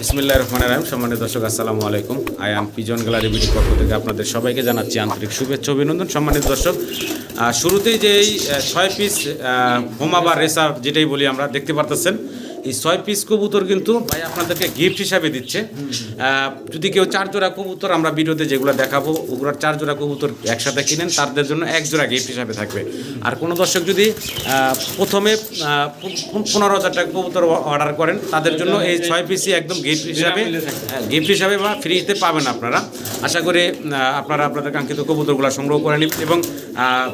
বিসমিল্লাহ রহমান রাহিম। সম্মানিত দর্শক, আসসালামু আলাইকুম। I am pigeon gallery BD পক্ষ থেকে আপনাদের সবাইকে জানাচ্ছি আন্তরিক শুভেচ্ছা অভিনন্দন। সম্মানিত দর্শক শুরুতেই যে এই ছয় পিস হোমা বা রেসা যেটাই বলি আমরা, দেখতে পারতেছেন। এই ছয় পিস কবুতর কিন্তু ভাই আপনাদেরকে গিফট হিসাবে দিচ্ছে। যদি কেউ চার জোড়া কবুতর, আমরা ভিডিওতে যেগুলো দেখাবো, ওগুলোর চার জোড়া কবুতর একসাথে কিনেন, তাদের জন্য এক জোড়া গিফট হিসাবে থাকবে। আর কোনো দর্শক যদি প্রথমে পনেরো হাজার টাকা কবুতর অর্ডার করেন, তাদের জন্য এই ছয় পিসই একদম গিফট হিসাবে গিফট হিসাবে বা ফ্রিতে পাবেন আপনারা। আশা করি আপনারা আপনাদের কাঙ্ক্ষিত কবুতরগুলো সংগ্রহ করে নিন এবং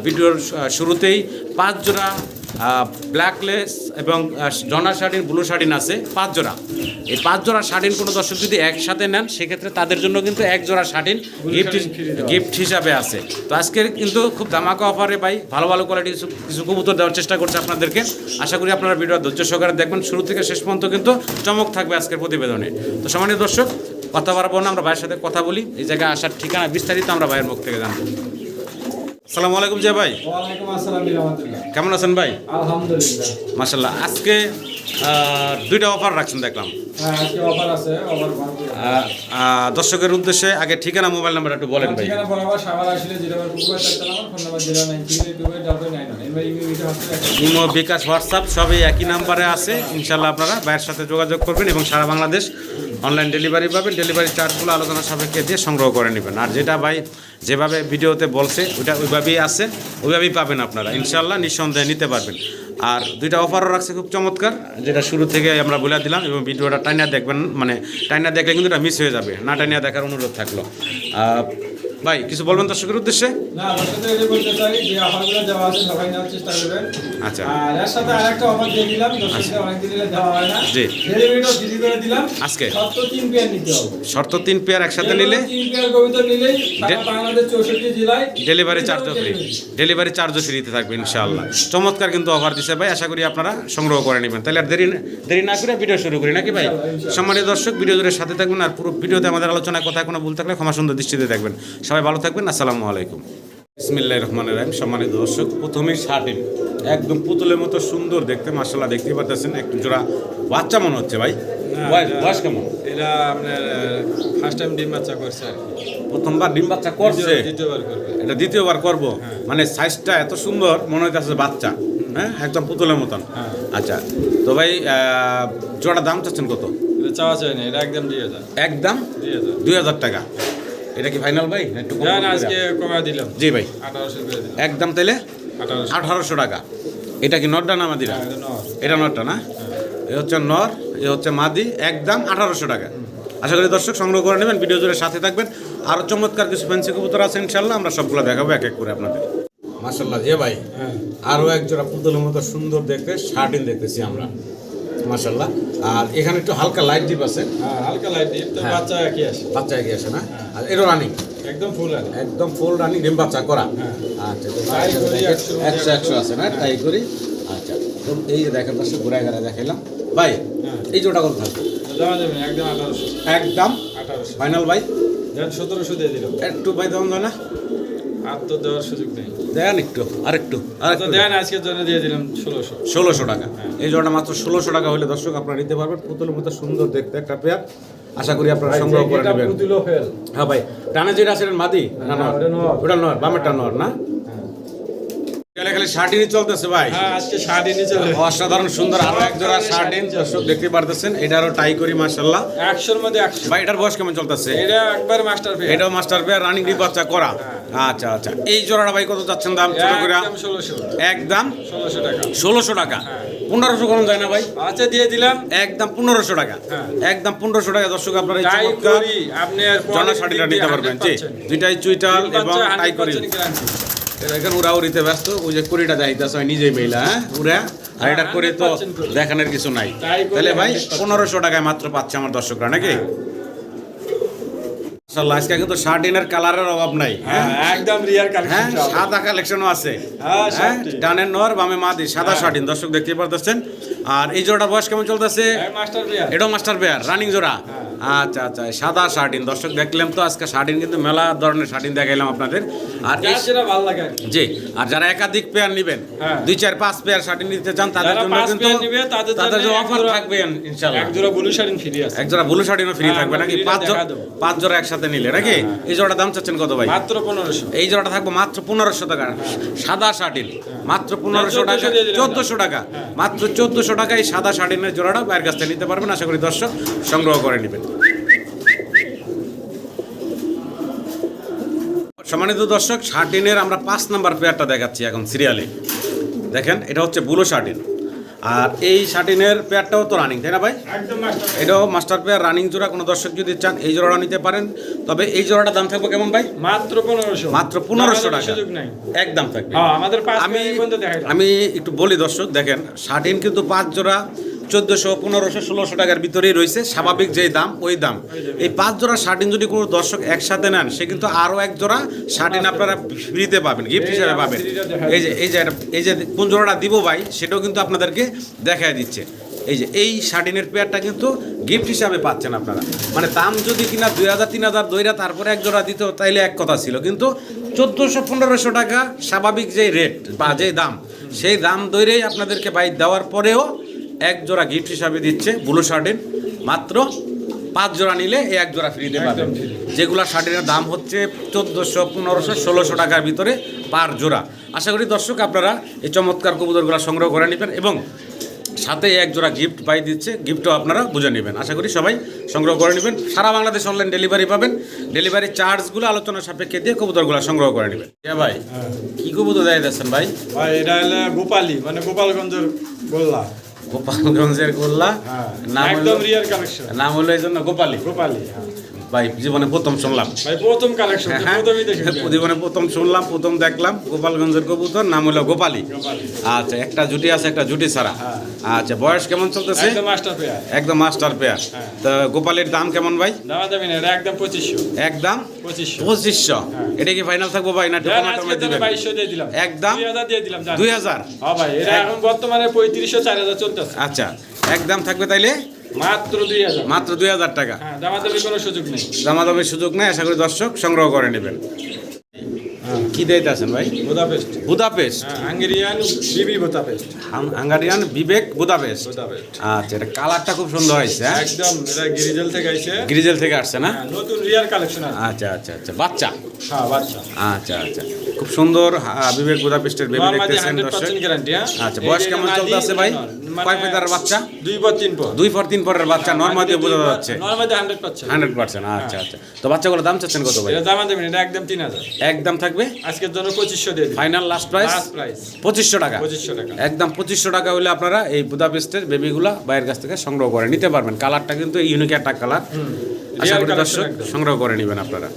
ভিডিওর শুরুতেই পাঁচ জোড়া ব্ল্যাকলেস এবং জনা শার্টিন ব্লু শার্টিন আছে পাঁচ জোড়া। এই পাঁচ জোড়া শার্টিন কোনো দর্শক যদি একসাথে নেন সেক্ষেত্রে তাদের জন্য কিন্তু এক জোড়া শার্টিন গিফট গিফট হিসাবে আছে। তো আজকে কিন্তু খুব ধামাকা অফারে ভাই ভালো ভালো কোয়ালিটি কিছু কবুতর দেওয়ার চেষ্টা করছে আপনাদেরকে। আশা করি আপনারা ভিডিও ধৈর্য সহকারে দেখবেন। শুরু থেকে শেষ পর্যন্ত কিন্তু চমক থাকবে আজকের প্রতিবেদনে। তো সম্মানিত দর্শক কথা বাড়বো না আমরা ভাইয়ের সাথে কথা বলি। এই জায়গায় আসার ঠিকানা বিস্তারিত আমরা ভাইয়ের মুখ থেকে জানব। আসসালামু আলাইকুম জয় ভাই কেমন আছেন ভাই? আলহামদুলিল্লাহ। মাসাল্লাহ আজকে দুইটা অফার রাখছেন দেখলাম। হ্যাঁ দর্শকের উদ্দেশ্যে আগে ঠিকানা মোবাইল নাম্বার একটু বলেন ভাই। ইমো বিকাশ হোয়াটসঅ্যাপ সবই একই নাম্বারে আছে। ইনশাল্লাহ আপনারা ভাইয়ের সাথে যোগাযোগ করবেন এবং সারা বাংলাদেশ অনলাইন ডেলিভারি পাবেন। ডেলিভারি চার্জগুলো আলোচনা সাপেক্ষে দিয়ে সংগ্রহ করে নেবেন। আর যেটা ভাই যেভাবে ভিডিওতে বলছে ওইটা ওইভাবেই আছে ওইভাবেই পাবেন আপনারা। ইনশাল্লাহ নিঃসন্দেহে নিতে পারবেন। আর দুইটা অফারও রাখছে খুব চমৎকার, যেটা শুরু থেকে আমরা বলে দিলাম এবং ভিডিওটা টাইনা দেখবেন মানে টাইনা দেখলে কিন্তু এটা মিস হয়ে যাবে, না টাইনা দেখার অনুরোধ থাকল। ভাই কিছু বলবেন দর্শকের উদ্দেশ্যে? না বলতে চাই যে অফারগুলো দেওয়া আছে সবাই নেওয়ার চেষ্টা করবেন। আচ্ছা। আর এর সাথে আরেকটা অফার দিয়ে দিলাম দর্শকদের অনেকদিন ধরে দেওয়া হয় না। জি। ডেলিভারিটাও ফ্রি করে দিলাম। আজকে? সত্য তিন পেয়ার নিতে হবে। শর্ত তিন পেয়ার একসাথে নিলে? তিন পেয়ার কবিতা নিলেই বাংলাদেশ চৌষট্টি জেলায় ডেলিভারি চার্জও ফ্রি ডেলিভারি চার্জও ফ্রিতে থাকবে ইনশাআল্লাহ। চমৎকার কিন্তু অফার দিছে ভাই আশা করি আপনারা সংগ্রহ করে নেবেন। তাহলে আর দেরি না- দেরি না করে ভিডিও শুরু করি নাকি ভাই? সম্মানিত দর্শক ভিডিও জুড়ে সাথে থাকবেন আর পুরো ভিডিওতে আমাদের আলোচনায় কথা কোনো ভুল থাকলে ক্ষমা সুন্দর দৃষ্টিতে দেখবেন। সবাই ভালো থাকবেন আসসালামু আলাইকুম। ইসমিল্লাহ রহমান রাহিম সম্মানিত দর্শক প্রথমেই শার্টিন একদম পুতুলের মতো সুন্দর দেখতে মার্শাল্লাহ দেখতেই পাচ্ছেন একটু জোড়া বাচ্চা মনে হচ্ছে ভাই? বয়স বয়স কেমন? এটা আপনার ফার্স্ট টাইম ডিম বাচ্চা করছে প্রথমবার ডিম বাচ্চা করছে? দ্বিতীয়বার করবে। এটা দ্বিতীয়বার করব? মানে সাইজটা এত সুন্দর মনে হইতেছে বাচ্চা। হ্যাঁ একদম পুতুলের মতন। হ্যাঁ। আচ্ছা তো ভাই আহ, জোড়া দাম চাচ্ছেন কত? চাওয়া চাই না এটা একদম একদম? দুই হাজার টাকা। এটা কি ফাইনাল ভাই? না একটু আজকে? কমে দিলাম। জি ভাই। একদম তাইলে আঠারোশো। টাকা। এটা কি নরটা না মাদিরা? হ্যাঁ, এটা নর। এটা নরটা না? এ হচ্ছে নর এ হচ্ছে মাদি একদম আঠারোশো টাকা। আশা করি দর্শক সংগ্রহ করে নেবেন ভিডিও জুড়ে সাথে থাকবেন। আরও চমৎকার কিছু ফ্যান্সি কবুতর আছে ইনশাল্লাহ আমরা সবগুলো দেখাবো এক এক করে আপনাদের। মাসাল্লাহ যে ভাই হ্যাঁ। আরও এক জোড়া পুতুলের মতো সুন্দর দেখতে শার্টিন দেখতেছি আমরা। মাসাল্লাহ আর এখানে একটু হালকা লাইট ডিপ আছে। হ্যাঁ হালকা লাইট হ্যাঁ। বাচ্চা একই আসে। বাচ্চা এগিয়ে আসে না? আর এটা রানিং একদম ফুল একদম ফুল রানিং ডিম বাচ্চা করা। হ্যাঁ। আচ্ছা একশো একশো আছে না? তাই করি। আচ্ছা তো এই যে দেখেন দর্শক দেখাইলাম। ভাই হ্যাঁ। এই জোড়া কত থাকবে না, একদম আঠারোশো। একদম? আঠারোশো। ফাইনাল ভাই? সতেরোশো দিয়ে দিলাম। একটু ভাই না আর তো দেওয়ার সুযোগ নেই। দেন একটু আরেকটু দেন আজকের জন্য দিয়ে দিলাম ষোলোশো। ষোলোশো টাকা। এই জোড়াটা মাত্র ষোলোশো টাকা হলে দর্শক আপনারা নিতে পারবেন। পুতুলের মতো সুন্দর দেখতে একটা পেয়ার আশা করি আপনারা সংগ্রহ করে নেবেন। হ্যাঁ ভাই টানা যেটা আছে মাদি না ওটা নর। ওটা নর বামেরটা নর না? খালি খালি শার্টিনই চলতেছে ভাই? হ্যাঁ আজকে শাড়ি চলে অসাধারণ সুন্দর আরও এক জোড়া শার্টিন দর্শক দেখতে পারতেছেন এটারও টাই করি মধ্যে ভাই এটার বয়স কেমন চলতেছে? এটা একবার মাস্টার ফেল এটাও মাস্টার পেয়ার রানিং ডি বাচ্চা করা। আচ্ছা আচ্ছা। এই জোড়াটা ভাই কত চাচ্ছেন দাম ছোট করে একদম ষোলোশো। একদম? ষোলোশো টাকা। ষোলোশো টাকা। পনেরোশো কম যায় না ভাই? আচ্ছা দিয়ে দিলাম। একদম পনেরোশো টাকা। হ্যাঁ। একদম পনেরোশো টাকা দর্শক আপনারা চমৎকার জনা শাড়িটা নিতে পারবেন। জি দুইটাই চুইটাল এবং টাই করি এখন উড়া উড়িতে ব্যস্ত ওই যে কুড়িটা যাইতেছে নিজেই মেইলা হ্যাঁ? উড়া আর এটা করে তো দেখানোর কিছু নাই। তাহলে ভাই পনেরোশো টাকায় মাত্র পাচ্ছে আমার দর্শকরা নাকি? মাশাআল্লাহ, আজকে কিন্তু শার্টিনের কালারের অভাব নাই হ্যাঁ? একদম রিয়ার হ্যাঁ সাদা কালেকশনও আছে। হ্যাঁ, হ্যাঁ। ডানের নর বামে মাদি সাদা হ্যাঁ। শার্টিন দর্শক দেখতে পারতেছেন। আর এই জোড়া বয়স কেমন চলতেছে? এটাও মাস্টার পেয়ার রানিং জোড়া। আচ্ছা আচ্ছা সাদা শার্টিন। দর্শক দেখলাম তো আজকে শার্টিন কিন্তু মেলা ধরনের শার্টিন দেখাইলাম আপনাদের। আর ভালো লাগে জি আর যারা একাধিক পেয়ার নেবেন হ্যাঁ। দুই চার পাঁচ পেয়ার শার্টিন নিতে চান তাদের জন্য কিন্তু তাদের জন্য অফার থাকবে ইনশাআল্লাহ। এক জোড়া ব্লু শাড়ি ফ্রি আছে। এক জোড়া ব্লু শার্টিনও ফ্রি হ্যাঁ, থাকবে নাকি? পাঁচ জোড়া পাঁচ জোড়া একসাথে নিলে নাকি? এই জোড়াটা দাম চাচ্ছেন কত ভাই? মাত্র পনেরোশো। এই জোড়াটা থাকবে মাত্র পনেরোশো টাকা। সাদা শার্টিন মাত্র পনেরোশো টাকা। 1400 চোদ্দোশো টাকা। মাত্র চোদ্দোশো টাকা এই সাদা শার্টিনের জোড়াটা বাইরের কাছ থেকে নিতে পারবেন। আশা করি দর্শক সংগ্রহ করে নেবেন। সম্মানিত দর্শক শার্টিনের আমরা পাঁচ নাম্বার পেয়ারটা দেখাচ্ছি এখন সিরিয়ালে দেখেন এটা হচ্ছে বুলো শার্টিন। আর এই শার্টিনের পেয়ারটাও তো রানিং তাই না ভাই? এটাও মাস্টার পেয়ার রানিং জোড়া কোনো দর্শক যদি চান এই জোড়াটা নিতে পারেন। তবে এই জোড়াটা দাম থাকবে কেমন ভাই? মাত্র পনেরোশো। মাত্র পনেরোশো টাকা। একদম থাকবে। হ্যাঁ আমাদের আমি আমি একটু বলি দর্শক দেখেন শার্টিন কিন্তু পাঁচ জোড়া চোদ্দোশো, পনেরোশো, ষোলোশো টাকার ভিতরেই রয়েছে স্বাভাবিক যে দাম, ওই দাম। এই পাঁচ জোড়া শার্টিন যদি কোনো দর্শক একসাথে নেন, সে কিন্তু আরও এক জোড়া শার্টিন আপনারা ফ্রিতে পাবেন গিফট হিসাবে পাবেন। এই যে এই যে এই যে কোন জোড়াটা দিব ভাই, সেটাও কিন্তু আপনাদেরকে দেখায় দিচ্ছে। এই যে, এই শার্টিনের পেয়ারটা কিন্তু গিফট হিসাবে পাচ্ছেন আপনারা। মানে দাম যদি কিনা দুই হাজার, তিন হাজার দইরা তারপরে এক জোড়া দিত তাইলে এক কথা ছিল। কিন্তু চোদ্দোশো, পনেরোশো টাকা স্বাভাবিক যে রেট বা যে দাম, সেই দাম দইরেই আপনাদেরকে বাইক দেওয়ার পরেও এক জোড়া গিফট হিসাবে দিচ্ছে ব্লু শার্টের মাত্র পাঁচ জোড়া নিলে এই এক জোড়া ফ্রিতে পাবেন যেগুলো শার্টের দাম হচ্ছে চোদ্দোশো পনেরোশো ষোলোশো টাকার ভিতরে পার জোড়া। আশা করি দর্শক আপনারা এই চমৎকার কবুতরগুলো সংগ্রহ করে নেবেন এবং সাথে এক জোড়া গিফট পাই দিচ্ছে গিফটও আপনারা বুঝে নেবেন। আশা করি সবাই সংগ্রহ করে নেবেন। সারা বাংলাদেশ অনলাইন ডেলিভারি পাবেন। ডেলিভারি চার্জগুলো আলোচনা সাপেক্ষে দিয়ে কবুতরগুলো সংগ্রহ করে নেবেন। হ্যাঁ ভাই কি কবুতর দেয় দিচ্ছেন ভাই? ভাই এটা হলো গোপালি মানে গোপালগঞ্জের গোল্লা। গোপালগঞ্জের গোল্লা। হ্যাঁ। নাম হলো নাম হলো এই জন্য গোপালী। গোপালি হ্যাঁ। ভাই জীবনে প্রথম শুনলাম। প্রথম কালেকশন হ্যাঁ, দেখে জীবনে প্রথম শুনলাম প্রথম দেখলাম গোপালগঞ্জের কবুতর নাম হলো গোপালী। আচ্ছা একটা জুটি আছে একটা জুটি ছাড়া। হ্যাঁ। আচ্ছা বয়স কেমন চলতেছে? একদম মাস্টার পেয়ার হ্যাঁ। তো গোপালের দাম কেমন ভাই? একদম পঁচিশশো। একদম পঁচিশশো। এটা কি ফাইনাল থাকব ভাই না একদম? দুই হাজার দিয়ে দিলাম দুই হাজার। হ্যাঁ ভাই এখন বর্তমানে পঁয়ত্রিশশো চার হাজার চলতেছে। আচ্ছা একদম থাকবে তাইলে? মাত্র দুই হাজার। মাত্র দুই হাজার টাকা। জামা দামের কোনো সুযোগ নেই। দামাদামের সুযোগ নেই আশা করি দর্শক সংগ্রহ করে নেবেন। হ্যাঁ কি দিতে আছেন ভাই? বুদাপেস্ট। বুদাপেস্ট? হ্যাঁ হাঙ্গেরিয়ান বিবি বুদাপেস্ট। হাঙ্গারিয়ান বিবেক বুদাপেস্ট। বুদাপেস্ট। আচ্ছা এটা কালারটা খুব সুন্দর হয়েছে হ্যাঁ? একদম এটা গিরিজেল থেকে আইছে। গ্রিজেল থেকে আসছে না? হ্যাঁ, নতুন রিয়ার কালেকশন আচ্ছা আচ্ছা আচ্ছা বাচ্চা? হ্যাঁ বাচ্চা। আচ্ছা আচ্ছা খুব সুন্দর বিবেক বুদাপেস্টের বেবি দেখতেছেন দর্শক। আচ্ছা, বয়স কেমন চলতেছে ভাই? মানে কয় ফেদার বাচ্চা? দুই পর তিন পর। দুই পর তিন পরের বাচ্চা নর্মাদি বোঝা যাচ্ছে। নরমাদি হান্ড্রেড পার্সেন্ট হান্ড্রেড পার্সেন্ট আচ্ছা আচ্ছা। তো বাচ্চাগুলোর দাম চাচ্ছেন কত ভাই? এটা দামা দেবেন এটা একদম একদম থাকবে? আজকের জন্য পঁচিশশো দিয়ে final last price last price পঁচিশশো টাকা? পঁচিশশো টাকা। একদম পঁচিশশো টাকা হলে আপনারা এই বুদাপেস্টের বেবিগুলা বাইরের কাছ থেকে সংগ্রহ করে নিতে পারবেন। কালারটা কিন্তু ইউনিক একটা কালার। আশা করি দর্শক সংগ্রহ করে নেবেন আপনারা।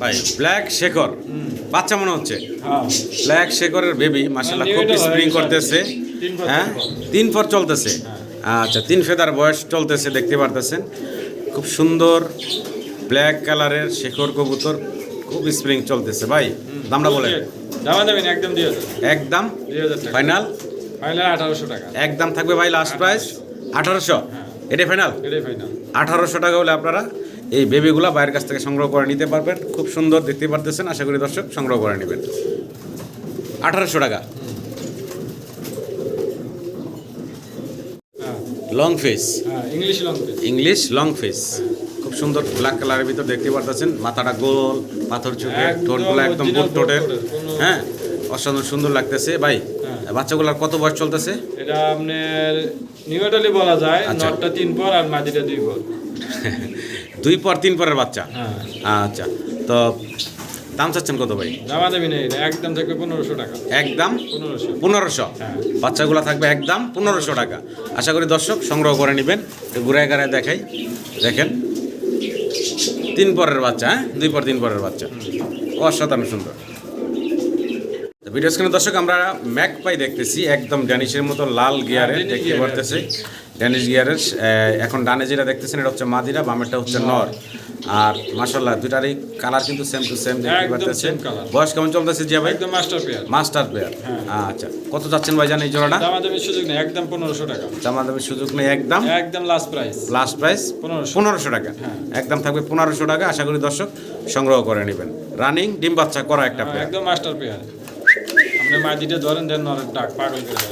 ভাই ব্ল্যাক শেখর বাচ্চা মনে হচ্ছে? হ্যাঁ। ব্ল্যাক শেখরের বেবি মাসাল্লাহ খুব স্প্রিং করতেছে। হ্যাঁ? তিন পর চলতেছে। আচ্ছা তিন ফেদার বয়স চলতেছে দেখতে পারতেছেন। খুব সুন্দর ব্ল্যাক কালারের শেখর কবুতর। খুব স্প্রিং চলতেছে ভাই। দামটা বলেন। দামা দেবেন একদম একদম? ফাইনাল ফাইনাল আঠারোশো টাকা। একদম থাকবে ভাই লাস্ট প্রাইস আঠারোশো? এটাই ফাইনাল এটাই ফাইনাল আঠারোশো টাকা হলে আপনারা এই বেবিগুলা বাইরের কাছ থেকে সংগ্রহ করে নিতে পারবেন। খুব সুন্দর দেখতে পারতেছেন। আশা করি দর্শক সংগ্রহ করে নেবেন। আঠারোশো টাকা। হ্যাঁ। লং ফেস হ্যাঁ English long face English long face সুন্দর ব্ল্যাক কালারের ভিতর দেখতে পারতেছেন। মাথাটা গোল পাথর চোখে ঠোঁটগুলো একদম বুট ঠোঁটের, হ্যাঁ অসাধারণ সুন্দর লাগতেছে। ভাই হ্যাঁ। বাচ্চাগুলার কত বয়স চলতেছে? এটা আপনার নিউটালি বলা যায় আচ্ছা। নটটা তিন পর আর মাদিটা দুই পর। দুই পর তিন পরের বাচ্চা? হ্যাঁ। আচ্ছা তো দাম চাচ্ছেন কত ভাই? দামা দেবি না একদম থাকবে পনেরোশো টাকা। একদম? পনেরোশো। পনেরোশো? হ্যাঁ। বাচ্চাগুলো থাকবে একদম পনেরোশো টাকা। আশা করি দর্শক সংগ্রহ করে নেবেন ঘুরায় গাড়ায় দেখাই। দেখেন। তিন পরের বাচ্চা হ্যাঁ? দুই পর তিন পরের বাচ্চা। অসাধারণ সুন্দর। ভিডিও স্ক্রিনে দর্শক, আমরা ম্যাক পাই দেখতেছি, একদম ড্যানিশের মতো লাল গিয়ারের দেখিয়ে পড়তেছে ড্যানিশ গিয়ারের এখন ডানে যেটা দেখতেছেন, এটা হচ্ছে মাদিরা, বামেরটা হচ্ছে নর। আর মাশাল্লাহ দুটারই কালার কিন্তু সেম টু সেম দেখতে পারতেছেন। বয়স কেমন চলতেছে জিয়া ভাই? একদম মাস্টার পেয়ার মাস্টার পেয়ার আচ্ছা কত যাচ্ছেন ভাই জান এই জোড়াটা? দামাদামি সুযোগ নেই একদম পনেরোশো টাকা। জামা দামের সুযোগ নেই একদম? একদম লাস্ট প্রাইস লাস্ট প্রাইস পনেরোশো। পনেরোশো টাকা। একদম থাকবে পনেরোশো টাকা আশা করি দর্শক সংগ্রহ করে নেবেন। রানিং ডিম বাচ্চা করা একটা পেয়ার একদম মাস্টার পেয়ার আপনি মাটিতে ধরেন দেন নরের ডাক পাগল করে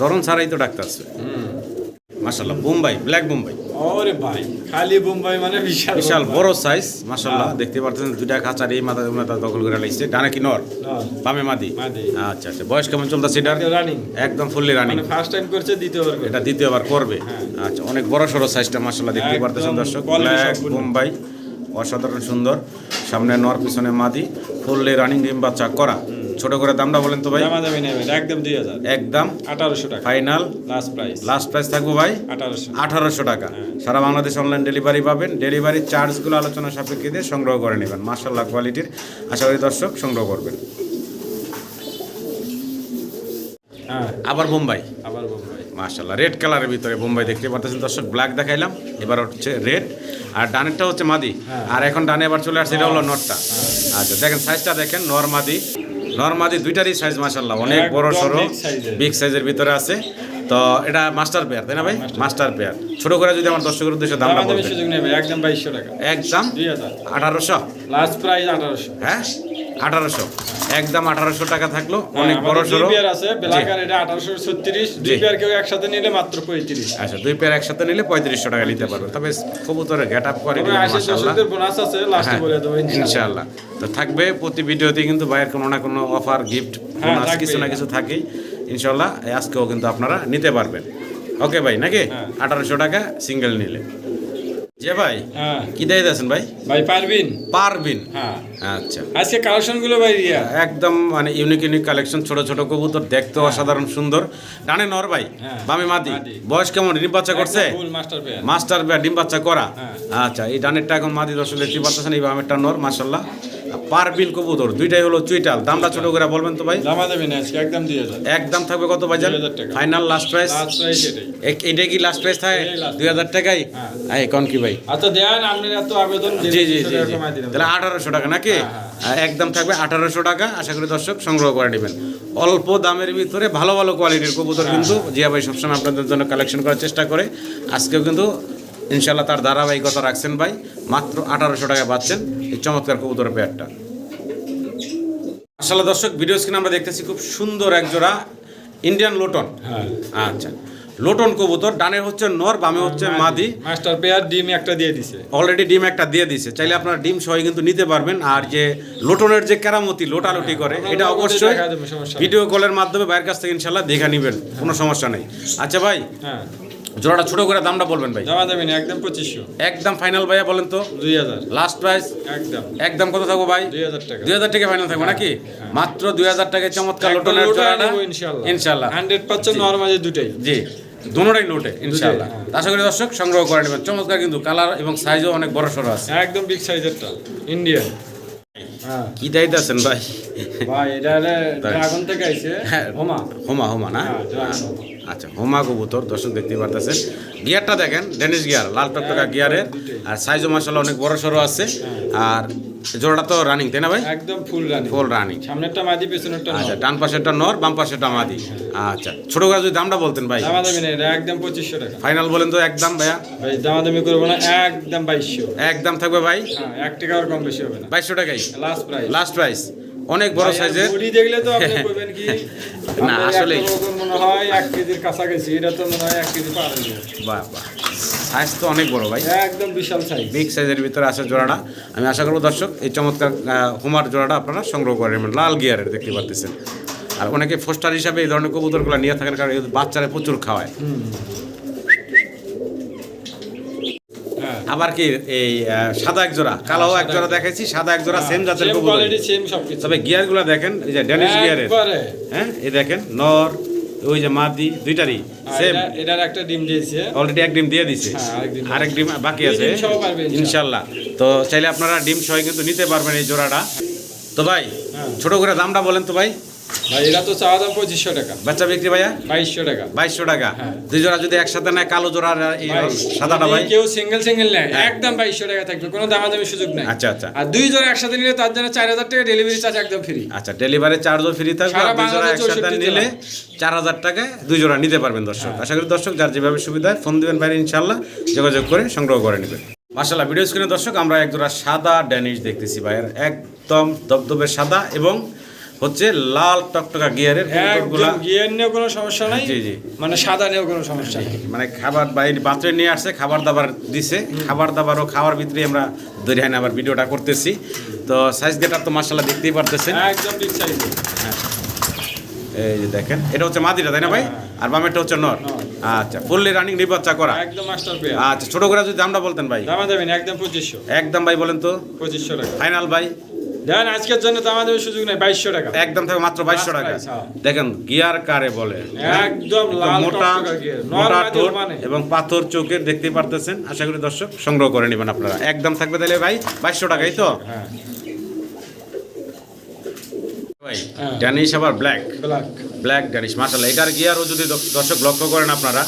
ধরন ছাড়াই তো ডাক্তার আছে। মাশাল্লাহ বোম্বাই ব্ল্যাক বোম্বাই। ওরে ভাই খালি বোম্বাই মানে বিশাল বিশাল বড় সাইজ মাশাল্লাহ দেখতে পাচ্ছেন দুইটা খাঁচার এই মাথা মাথা দখল করে লাগছে ডানে কি নর। বামে মাদি। আচ্ছা আচ্ছা বয়স কেমন চলতেছে এটার? রানিং একদম ফুললি রানিং ফার্স্ট টাইম করছে দ্বিতীয়বার এটা দ্বিতীয়বার করবে। আচ্ছা অনেক বড় সড়ো সাইজটা মাশাল্লাহ দেখতে পারতেছেন দর্শক। ব্ল্যাক বোম্বাই অসাধারণ সুন্দর। সামনে নর পিছনে মাদি। ফুললি রানিং ডিম বাচ্চা করা। ছোট করে দামটা বলেন তো ভাই। দামাদামি নেবেন একদম দুই হাজার। একদম আঠারোশো টাকা। Final last price last price থাকব ভাই? আঠারোশো। আঠারোশো টাকা। সারা বাংলাদেশ অনলাইন ডেলিভারি পাবেন। ডেলিভারি চার্জগুলো আলোচনা সাপেক্ষে দিয়ে সংগ্রহ করে নেবেন। মার্শাল্লাহ কোয়ালিটির আশা করি দর্শক সংগ্রহ করবেন। হ্যাঁ। আবার বোম্বাই আবার বোম্বাই মার্শাল্লাহ রেড কালারের ভিতরে বোম্বাই দেখতে পাচ্ছেন দর্শক। ব্ল্যাক দেখাইলাম। এবার হচ্ছে রেড আর ডানেরটা হচ্ছে মাদি। আর এখন ডানে এবার চলে আসছে এটা হলো নটটা আচ্ছা দেখেন সাইজটা দেখেন নর মাদি নর মাদি দুইটারই সাইজ মার্শাল্লাহ অনেক বড় সরো সড়ো। বিগ সাইজের ভিতরে আছে। তো এটা মাস্টার পেয়ার তাই না ভাই? মাস্টার পেয়ার ছোট করে যদি আমার দর্শকের উদ্দেশ্যে দামটা সুযোগ নেবে একদম 2200 টাকা। একদম? দুই হাজার। আঠারোশো? লাস্ট প্রাইস আঠারোশো। হ্যাঁ? আঠারোশো। একদম আঠারোশো টাকা থাকল অনেক বড় হ্যাঁ, পেয়ার আছে ব্ল্যাক এটা আঠারোশো ছত্রিশ দুই পেয়ার কেউ একসাথে নিলে মাত্র পঁয়ত্রিশ। আচ্ছা দুই পেয়ার একসাথে নিলে পঁয়ত্রিশশো টাকা নিতে পারবে। তবে কবুতরের গেট আপ করে তবে আশি দশকের বোনাস আছে লাস্টে হ্যাঁ, বলে দেবো ইনশাআল্লাহ। তো থাকবে প্রতি ভিডিওতে কিন্তু ভাইয়ের কোনো না কোনো অফার গিফট হ্যাঁ, বোনাস কিছু না কিছু থাকেই। ইনশাল্লাহ আজকেও কিন্তু আপনারা নিতে পারবেন। ওকে ভাই নাকি। আঠারোশো টাকা সিঙ্গেল নিলে। যে ভাই হ্যাঁ। কি দেয় ভাই? ভাই পারবিন। পারবিন? হ্যাঁ। আচ্ছা। আজকে কালেকশনগুলো ভাই রিয়া। একদম মানে ইউনিক ইউনিক কালেকশন ছোট ছোট কবুতর দেখতে অসাধারণ সুন্দর। ডানে নর ভাই হ্যাঁ। বামে মাদি। বয়স কেমন? ডিম বাচ্চা করছে? মাস্টার পেয়ার মাস্টার বা ডিম বাচ্চা করা? হ্যাঁ। আচ্ছা এই ডানেরটা এখন মাদি দশ দেখতে পাচ্ছেন এই বামেরটা নর মাসাল্লাহ পারবিন কবুতর দুইটাই হলো চুইটাল। দামটা ছোট করে বলবেন তো ভাই? জামা দেবেন আজকে একদম হাজার একদম থাকবে কত ভাই জান? Final last price last price এটাই। এটা কি লাস্ট প্রাইস থাকে? দুই হাজার টাকাই? হ্যাঁ। হ্যাঁ কোন কি ভাই? আচ্ছা দেন আপনার এত আবেদন জি জি জি তাহলে আঠারোশো টাকা নাকি? হ্যাঁ, একদম থাকবে আঠারোশো টাকা। আশা করি দর্শক সংগ্রহ করে নেবেন। অল্প দামের ভিতরে ভালো ভালো কোয়ালিটির কবুতর হ্যাঁ, কিন্তু জিয়া ভাই সবসময় আপনাদের জন্য কালেকশন করার চেষ্টা করে। আজকেও কিন্তু ইনশাল্লাহ তার ধারাবাহিকতা রাখছেন ভাই। মাত্র আঠারোশো টাকা পাচ্ছেন এই চমৎকার কবুতরের পেয়ারটা। আসলে দর্শক ভিডিও স্ক্রিনে আমরা দেখতেছি খুব সুন্দর এক জোড়া ইন্ডিয়ান লোটন হ্যাঁ। আচ্ছা লোটন কবুতর ডানে হচ্ছে নর বামে হচ্ছে মাদি। মাস্টার পেয়ার ডিম একটা দিয়ে দিছে। অলরেডি ডিম একটা দিয়ে দিছে। চাইলে আপনারা ডিম সহ কিন্তু নিতে পারবেন। আর যে লোটনের যে কেরামতি লোটালোটি করে এটা অবশ্যই। ভিডিও কলের মাধ্যমে বাইরের কাছ থেকে ইনশাল্লাহ দেখে নেবেন। কোনো সমস্যা নেই। আচ্ছা ভাই হ্যাঁ। জোড়াটা ছোট করে দামটা বলবেন ভাই। জামা দেবেন একদম পঁচিশশো। একদম ফাইনাল ভাইয়া বলেন তো। দুই হাজার। লাস্ট প্রাইস একদম। একদম কত থাকব ভাই? দুই হাজার টাকা। দুই হাজার টাকা ফাইনাল থাকব নাকি? মাত্র দুই হাজার টাকায় চমৎকার লোটনের জোড়াটা। ইনশাল্লাহ হান্ড্রেড পার্সেন্ট নর্মালি দুটাই। জি। দুটোটাই লোটে ইনশাল্লাহ হ্যাঁ। আশা করি দর্শক সংগ্রহ করে নেবেন। চমৎকার কিন্তু কালার এবং সাইজও অনেক বড় সড়ো আছে। একদম বিগ সাইজেরটা ইন্ডিয়ান হ্যাঁ। কি দায়িত্ব আছেন ভাই? ভাই এটা ড্রাগন থেকে আইছে হ্যাঁ। হোমা হোমা হোমা না? হ্যাঁ। আচ্ছা হোমা কবুতর দর্শক দেখতে পারতেছেন। গিয়ারটা দেখেন ডেনিস গিয়ার লাল টকটকা গিয়ারের আর সাইজও মাসাল্লাহ অনেক বড় সড়ো আছে। আর জোড়াটা তো রানিং তাই না ভাই? একদম ফুল রানি ফুল রানিং সামনেরটা মাদি পেছনেরটা আচ্ছা ডান পাশেরটা নর বাম পাশেরটা মাদি। আচ্ছা ছোট করে যদি দামটা বলতেন ভাই। দামা দামি নেই এটা একদম পঁচিশশো টাকা। ফাইনাল বলেন তো একদম ভাইয়া। ভাই দামা দামি করব না একদম বাইশশো। একদম থাকবে ভাই? হ্যাঁ এক টাকা আর কম বেশি হবে না। বাইশশো টাকাই? লাস্ট প্রাইস লাস্ট প্রাইস অনেক বড় সাইজের। মুড়ি দেখলে তো আপনি বলবেন কি না, ওজন মনে হয় এক কেজির কাছাকাছি এটা তো মনে হয় এক কেজি পার। বাহ বাহ। সাইজ তো অনেক বড় ভাই। একদম বিশাল সাইজ বিগ সাইজের ভিতরে আছে জোড়াটা। আমি আশা করব দর্শক এই চমৎকার হোমার জোড়াটা আপনারা সংগ্রহ করে নেবেন। লাল গিয়ারের দেখতে পাচ্ছেন আর অনেকে ফোস্টার হিসাবে এই ধরনের কবুতরগুলো নিয়ে থাকার কারণে বাচ্চারা প্রচুর খাওয়ায় হ্যাঁ আবার কি এই সাদা এক জোড়া? কালো এক জোড়া দেখাইছি সাদা এক জোড়া সেম জাতের সেম সবকিছু। তবে গিয়ারগুলো দেখেন এই যে ড্যানিশ গিয়ারের হ্যাঁ এই দেখেন নর ওই যে মাদি দুইটারই সেম এটার একটা ডিম দিয়েছে। অলরেডি এক ডিম দিয়ে হ্যাঁ, আরেক ডিম বাকি আছে। ইনশাল্লাহ। তো চাইলে আপনারা ডিম সহ কিন্তু নিতে পারবেন এই জোড়াটা। তো ভাই হ্যাঁ। ছোট করে দামটা বলেন তো ভাই। ভাই এরা তো চাওয়া দাম পঁচিশশো টাকা। বাচ্চা বিক্রি ভাইয়া? বাইশশো টাকা। বাইশশো টাকা। দুই জোড়া যদি একসাথে নেয় কালো জোড়া আর এই ভাই, সাদাটা ভাই? কেউ সিঙ্গেল সিঙ্গেল নেয়। একদম বাইশশো টাকা থাকবে কোনো দামাদামি সুযোগ নেই। আচ্ছা আচ্ছা। আর দুই জোড়া একসাথে নিলে তার জন্য চার হাজার টাকা ডেলিভারি চার্জ একদম ফ্রি আচ্ছা ডেলিভারি চার্জও ফ্রি থাকবে দুই জোড়া একসাথে নিলে চার হাজার টাকায় দুই জোড়া নিতে পারবেন দর্শক। হ্যাঁ। আশা করি দর্শক যার যেভাবে সুবিধা হয় ফোন দিবেন বাইরে ইনশাল্লাহ যোগাযোগ করে সংগ্রহ করে নেবেন। মাসাল্লাহ ভিডিও স্ক্রিনে দর্শক আমরা এক জোড়া সাদা ড্যানিশ দেখতেছি ভাইয়ের একদম দবদবে সাদা এবং হচ্ছে লাল টকটকা গিয়ারের একদম গিয়ার নিয়েও কোনো সমস্যা নাই জি, জি। মানে সাদা নিয়েও কোনো সমস্যা নেই। মানে খাবার বাইরে পাত্রে নিয়ে আসছে খাবার দাবার দিছে। খাবার দাবার ও খাওয়ার ভিতরে আমরা দরিহানে আবার ভিডিওটা করতেছি। তো সাইজ গেটা তো মাসাল্লাহ দেখতেই পারতেছেন। একদম বিগ সাইজ এই যে দেখেন এটা হচ্ছে মাদিটা তাই না ভাই? আর বামেরটা হচ্ছে নর। আচ্ছা ফুললি রানিং নিবাচ্চা করা। একদম মাস্টার পেয়ার আচ্ছা ছোট করে যদি দামটা বলতেন ভাই। দামা দেবেন একদম পঁচিশশো। একদম ভাই বলেন তো। পঁচিশশো টাকা। ফাইনাল ভাই। আজকের জন্য দামা দেবের সুযোগ নেই বাইশশো টাকা। একদম মাত্র বাইশশো টাকা। হ্যাঁ। দেখেন গিয়ার কারে বলে একদম লাল মোটা টকটকা মোটা ঠোঁট মানে। এবং পাথর চোখের দেখতেই পারতেছেন। আশা করি দর্শক সংগ্রহ করে নেবেন আপনারা। একদম থাকবে তাহলে ভাই বাইশশো টাকাই তো? হ্যাঁ। ভাই হ্যাঁ। ড্যানিশ আবার ব্ল্যাক ব্ল্যাক ব্ল্যাক ড্যানিশ মার্শাল্লাহ এটার গিয়ারও যদি দর্শক লক্ষ্য করেন আপনারা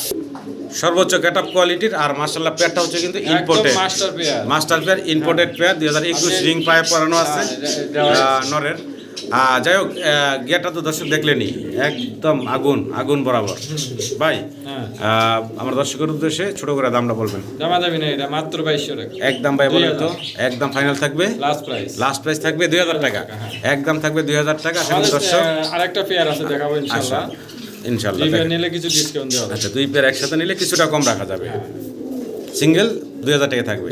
সর্বোচ্চ ক্যাট আপ কোয়ালিটির আর মার্শাল্লাহ পেয়ারটা হচ্ছে কিন্তু imported master pair master pair imported pair দুই হাজার একুশ রিং পায়ে পরানো আছে হ্যাঁ, নরের। যাই হোক গিয়ারটা তো দর্শক দেখলেনি একদম আগুন আগুন বরাবর। ভাই হ্যাঁ। আমার দর্শকের উদ্দেশ্যে ছোট করে দামটা বলবেন। দামা দেবেন না এটা মাত্র বাইশশো টাকা। একদম ভাই বলেন তো একদম ফাইনাল থাকবে? লাস্ট প্রাইস লাস্ট প্রাইস থাকবে দুই হাজার টাকা। একদম থাকবে দুই হাজার টাকা দর্শক আরেকটা পেয়ার আছে দেখাবো ইনশাআল্লাহ। ইনশাল্লাহ দুই নিলে কিছু ডিসকাউন্ট দেওয়া আচ্ছা দুই পেয়ার একসাথে নিলে কিছুটা কম রাখা যাবে। সিঙ্গেল দুই হাজার টাকা থাকবে।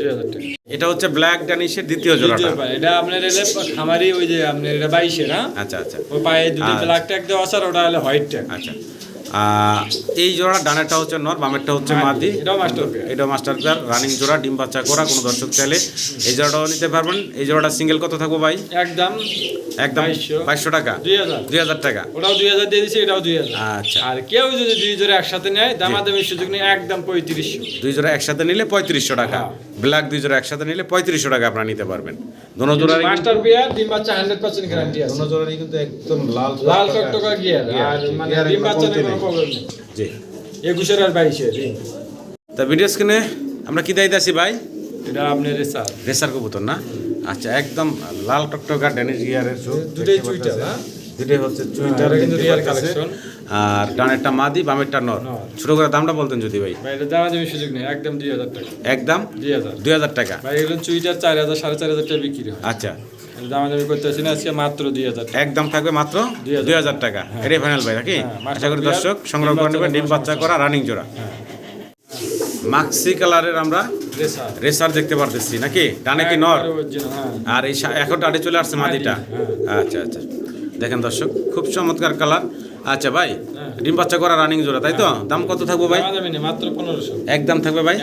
এটা হচ্ছে ব্ল্যাক ডানিশের দ্বিতীয় জোড়াটা। এটা আপনার এলে খামারি ওই যে আপনার এটা বাইশে না আচ্ছা আচ্ছা। ওই পায়ে দুটো আচ্ছা। ব্ল্যাক ট্যাগ দেওয়া আছে আর ওটা হলে হোয়াইট ট্যাগ আচ্ছা। এই জোড়া ডানেরটা হচ্ছে নর বামেরটা হচ্ছে মাদি। এটাও মাস্টার পেয়ার এটা মাস্টার পেয়ার রানিং জোড়া ডিম বাচ্চা করা কোনো দর্শক চাইলে এই জোড়াটাও নিতে পারবেন। এই জোড়াটা সিঙ্গেল কত থাকব ভাই? একদম একদম 2200 বাইশশো টাকা? দুই হাজার। দুই হাজার টাকা। ওটাও দুই হাজার দিয়ে দিছে এটাও দুই হাজার। আচ্ছা। আর কেউ যদি দুই জোড়া একসাথে নেয় দামাদামি সুযোগ নেই একদম পঁয়ত্রিশশো। দুই জোড়া একসাথে নিলে পঁয়ত্রিশশো টাকা। হ্যাঁ। ব্ল্যাক দুই জোড়া একসাথে নিলে পঁয়ত্রিশশো টাকা আপনারা নিতে পারবেন। দোনো জোড়ারই মাস্টার পেয়ার ডিম বাচ্চা হান্ড্রেড পার্সেন্ট গ্যারান্টি আছে। দোনো জোড়ারই কিন্তু একদম লাল লাল টকটকা গিয়ার আর মানে ডিম বাচ্চা নেই। প্রবলেম নেই। জি। একুশের আর বাইশের। তা ভিডিও স্ক্রিনে আমরা কি দাইতেছি ভাই? এটা আপনার স্যার রেসার কবুতর না? আচ্ছা একদম লাল টকটকা ড্যানিশ গিয়ারের দুটোই দেখতে চুইটার, পারতেছেন। হ্যাঁ? দুটোই হচ্ছে চুইটার কিন্তু পারতেছেন। collection। আর ডানেরটা মাদি বামেরটা নর। ছোট করে দামটা বলতেন যদি ভাই। ভাই এটা দামাদামি সুযোগ নেই। একদম দুই হাজার টাকা। একদম? দুই হাজার। দুই হাজার টাকা। ভাই এগুলো চুইটার চার হাজার সাড়ে চার হাজার টাকা বিক্রি হয়। আচ্ছা। দামাদামি করতে না আজকে মাত্র দুই হাজার একদম থাকবে মাত্র দুই হাজার টাকা। এটাই ফাইনাল ভাই নাকি? হ্যাঁ, আশা করি দর্শক সংগ্রহ ডিম করে নেবেন ডিম বাচ্চা করা রানিং জোড়া। মাক্সি কালারের আমরা রেসার। দেখতে পারতেছি নাকি? ডানে কি নর? হ্যাঁ। আর এই সা- এখন ডানে চলে আসছে মাদিটা আচ্ছা আচ্ছা। দেখেন দর্শক খুব চমৎকার কালার আচ্ছা ভাই হ্যাঁ। ডিম বাচ্চা করা রানিং জোড়া তাই তো? দাম কত থাকবে ভাই? মাত্র পনেরোশো। একদম থাকবে ভাই?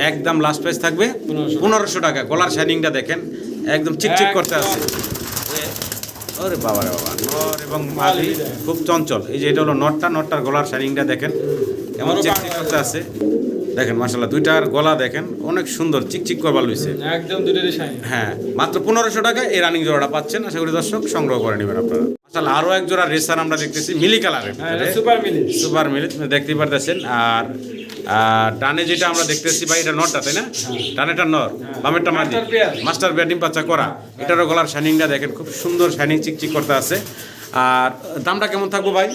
একদম লাস্ট প্রাইস থাকবে? পনেরোশো। টাকা। গলার শাইনিংটা দেখেন। একদম চিকচিক করতে। আছে ওরে বাবা রে বাবা। নর এবং মাদি খুব চঞ্চল। এই যে এটা হলো নটটা নটটার গলার শাইনিংটা দেখেন। আমারও চিকচিক করতে আছে। দেখেন মাসাল্লাহ দুইটার গলা দেখেন অনেক সুন্দর চিকচিক করবার লইছে একদম শাইন হ্যাঁ মাত্র পনেরোশো টাকায় এই রানিং জোড়াটা পাচ্ছেন। আশা করি দর্শক সংগ্রহ করে নেবেন আপনারা। মাসাল্লাহ আরও এক জোড়া রেসার আমরা দেখতেছি মিলি কালারের হ্যাঁ সুপার মিলি। সুপার মিলি দেখতেই পারতেছেন। আর আর ডানে যেটা আমরা দেখতেছি ভাই এটা নরটা তাই না? ডানেটা নর বামেরটা মাদি মাস্টার ডিম বাচ্চা করা। এটারও গলার শাইনিংটা দেখেন খুব সুন্দর শাইনিং চিকচিক করতে আছে। আর দামটা কেমন থাকব ভাই?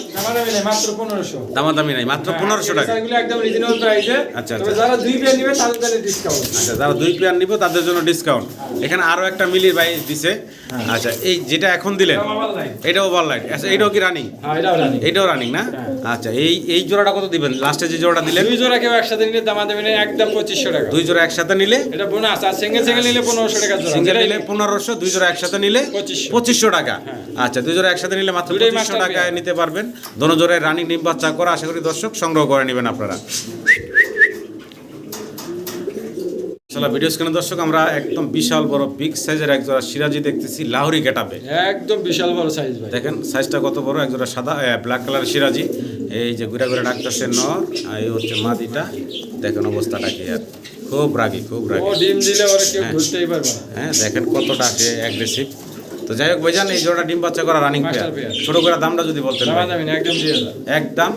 মাত্র পনেরোশো। দামাদামি নাই মাত্র পনেরোশো টাকা। একদম রিজনেবল প্রাইসে আচ্ছা, আচ্ছা। যারা দুই পেয়ার নেবে তাদের জন্য ডিসকাউন্ট আচ্ছা যারা দুই পেয়ার নিব তাদের জন্য ডিসকাউন্ট এখানে আরও একটা মিলির ভাই দিছে। আচ্ছা এই যেটা এখন দিলেন এটা ওভার লাইট আচ্ছা এইটাও কি রানিং হ্যাঁ এটাও রানিং না? আচ্ছা এই এই জোড়াটা কত দিবেন? লাস্টে যে জোড়াটা দিলেন? দুই জোড়া কেউ একসাথে নিলে দামাদামি নেই একদম পঁচিশশো টাকা। দুই জোড়া একসাথে নিলে? এটা বোনাস আর সিঙ্গেল সিঙ্গেল নিলে পনেরোশো টাকা সিঙ্গেল নিলে পনেরোশো দুই জোড়া একসাথে নিলে পঁচিশশো। টাকা। আচ্ছা দুই জোড়া একসাথে নিলে মাত্র পঁচিশশো টাকায় নিতে পারবেন। দোনো জোড়ায় রানিং ডিম বাচ্চা করা আশা করি দর্শক সংগ্রহ করে নেবেন আপনারা। আসলে ভিডিও স্ক্রিনে দর্শক আমরা একদম বিশাল বড় বিগ সাইজের একজোড়া সিরাজি দেখতেছি লাহোরি গেটাপে। একদম বিশাল বড় সাইজ ভাই। দেখেন সাইজটা কত বড়? একজোড়া সাদা ব্ল্যাক কালার সিরাজি। এই যে ঘুরে ঘুরে ডাকতেছে নর এই হচ্ছে মাদিটা। দেখেন অবস্থাটা কি আর। খুব রাগি খুব রাগি। ডিম দিলে ওরে কেউ হ্যাঁ। হ্যাঁ দেখেন কতটা সে অ্যাগ্রেসিভ তো যাই হোক ভাইজান এই জোড়া ডিম বাচ্চা করা রানিং পেয়ার ছোট করে দামটা যদি বলতেন। একদম একদম?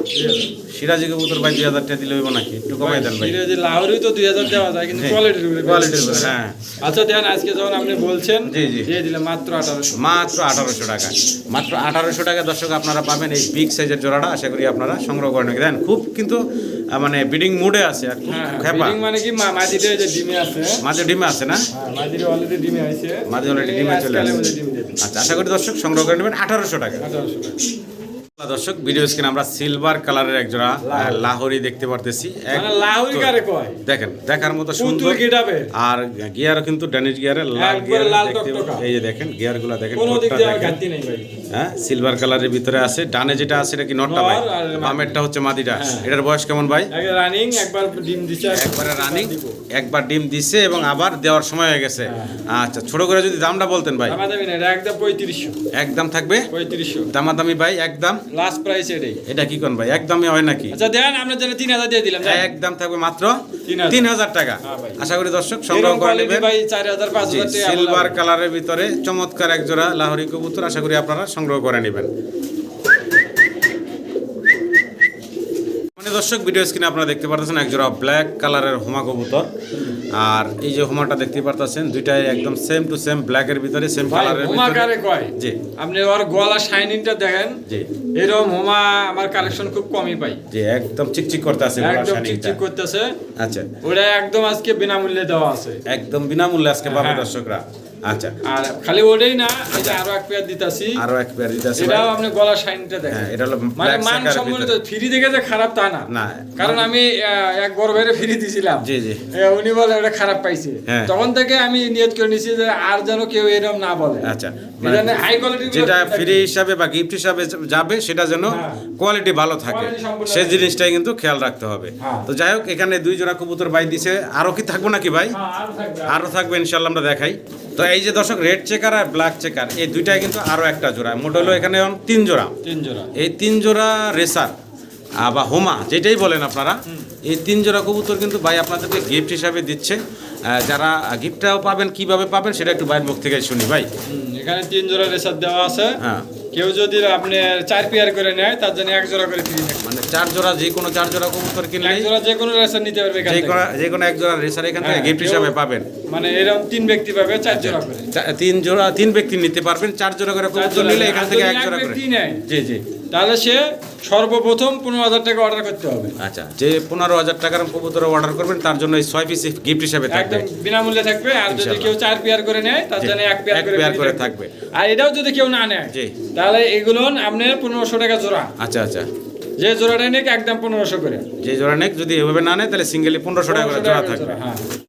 সিরাজি কবুতর ভাই দুই হাজার টাকা দিলে হইব নাকি? একটু কমাই দেন ভাই। সিরাজি লাহোরি তো দুই হাজার দেওয়া যায় কিন্তু। কোয়ালিটির উপরে কোয়ালিটির উপরে, হ্যাঁ। আচ্ছা দেন আজকে যখন আপনি বলছেন জি, জি। দিয়ে দিলে মাত্র আঠারোশো। মাত্র আঠারোশো টাকা। মাত্র আঠারোশো টাকা দর্শক আপনারা পাবেন এই বিগ সাইজের জোড়াটা আশা করি আপনারা সংগ্রহ করে দেন খুব কিন্তু মানে বিডিং মুডে আছে আর খুব হ্যাঁ খেপা। মানে কি মাঝিতে যে ডিমে আছে। মাঝে ডিমে আছে না? হ্যাঁ মাঝিতে অলরেডি ডিমে আছে মাঝে already ডিমে চলে দেবে আচ্ছা আশা করি দর্শক সংগ্রহ করে নেবেন আঠারোশো টাকা। আঠারোশো টাকা। দর্শক ভিডিও স্ক্রিনে আমরা সিলভার কালারের এক জোড়া লাহোরি। দেখতে পারতেছি। এক- মানে লাহোরি কারে কয়? দেখেন দেখার মতো সুন্দর। আর গিয়ার কিন্তু ড্যানিশ লাল গিয়ার লাল টকটকা। এই যে দেখেন গিয়ারগুলা দেখেন। আমার হ্যাঁ সিলভার কালারের ভিতরে আছে। ডানে যেটা আছে এটা কি নটটা ভাই। বামেরটা হচ্ছে মাদিটা হ্যাঁ। এটার বয়স কেমন ভাই? রানিং একবার ডিম দিছে একবারে রানিং একবার ডিম দিছে এবং আবার দেওয়ার সময় হয়ে গেছে। আচ্ছা ছোট করে যদি দামটা বলতেন ভাই। দামি না এটা একদম পঁয়ত্রিশশো। একদম থাকবে? পঁয়ত্রিশশো। দামাদামি ভাই একদম? লাস্ট প্রাইস এটাই। এটা কি কোন ভাই? একদমই হয় নাকি? আচ্ছা দেন আপনার জন্য তিন হাজার দিয়ে দিলাম একদম থাকবে মাত্র তিন হাজার। টাকা। হ্যাঁ আশা করি দর্শক সংগ্রহ করে নেবেন। সিলভার কালারের ভিতরে চমৎকার এক জোড়া লাহরি কবুতর আশা করি আপনারা সংগ্রহ করে নেবেন। দর্শক ভিডিও স্ক্রিনে আপনারা দেখতে পারতেছেন এক জোড়া ব্ল্যাক কালারের হোমা কবুতর। আর এই যে হোমাটা দেখতে পারতেছেন দুইটাই একদম সেম টু সেম ব্ল্যাকের ভিতরে সেম কালারের হোমা কারে কয়? জি। আপনি ওর গলা শাইনিংটা দেখেন জি। এরকম হোমা আমার কালেকশন খুব কমই পাই। জি একদম চিকচিক করতে আছে একদম চিকচিক করতেছে। আচ্ছা। ওটা একদম আজকে বিনামূল্যে দেওয়া আছে। একদম বিনামূল্যে আজকে পাবে হ্যাঁ। দর্শকরা। আচ্ছা। আর খালি ওটাই না যে আরও এক পেয়ার দিতাছি। আরও এক পেয়ার দিতে আছে এটাও আপনি গলা শাইনটা দেখেন। হ্যাঁ, এটা হলো মানে মান সম্মানিত ফ্রি দেখে যে খারাপ তা না। না। কারণ আমি এক বড় ভাইরে ফ্রি দিছিলাম। জি, জি। উনি বলে ওটা খারাপ পাইছে। হ্যাঁ। তখন থেকে আমি নিয়ত করে নিছি যে আর যেন কেউ এরকম না বলে। আচ্ছা মানে হাই কোয়ালিটি যেটা ফ্রি হিসাবে বা গিফট হিসাবে যাবে সেটা যেন হ্যাঁ। কোয়ালিটি ভালো থাকে। সেই জিনিসটাই কিন্তু খেয়াল রাখতে হবে। হ্যাঁ। তো যাই হোক এখানে দুই জোড়া কবুতর বাই দিছে। আরও কি থাকব নাকি ভাই? আরও থাকবে ইনশাল্লাহ আমরা দেখাই। তো এই যে দর্শক রেড চেকার আর ব্ল্যাক চেকার এই দুইটাই কিন্তু আরও একটা জোড়া। মোট হলো এখানে এখন তিন জোড়া। তিন জোড়া। এই তিন জোড়া রেসার বা হোমা যেটাই বলেন আপনারা এই তিন জোড়া কবুতর কিন্তু ভাই আপনাদেরকে গিফট হিসাবে দিচ্ছে। যারা গিফটটাও পাবেন কীভাবে পাবেন সেটা একটু ভাইয়ের মুখ থেকে শুনি ভাই। এখানে তিন জোড়া রেসার দেওয়া আছে। হ্যাঁ। কেউ যদি আপনি চার পেয়ার করে নেয় তার জন্য এক জোড়া করে ফ্রি থাকবে। চার জোড়া যে কোনো চার জোড়া কবুতর কিনলে যে কোনো রেসার নিতে পারবে যে কোনো এক জোড়া রেসার এখান থেকে হ্যাঁ, গিফট হিসাবে পাবেন। মানে এরকম তিন ব্যক্তি পাবে চার জোড়া করে। তিন জোড়া তিন ব্যক্তি নিতে পারবেন চার জোড়া করে কবুতর নিলে এখান থেকে এক জোড়া করে। জি জি। তাহলে সে সর্বপ্রথম পনেরো হাজার টাকা অর্ডার করতে হবে। আচ্ছা যে পনেরো হাজার টাকার কবুতর অর্ডার করবেন তার জন্য এই ছয় পিস গিফট হিসাবে থাকবে। বিনামূল্যে থাকবে। আর যদি কেউ চার পেয়ার করে নেয় তার জন্য এক পেয়ার করে পেয়ার করে থাকবে। আর এটাও যদি কেউ না নেয় তাহলে এগুলো আপনার পনেরোশো টাকা জোড়া। আচ্ছা আচ্ছা। যে জোড়াটা নেক একদম পনেরোশো করে। যে জোড়া নেক যদি এভাবে না নেয় তাহলে সিঙ্গেলি পনেরোশো টাকা করে জোড়া থাকবে। হ্যাঁ।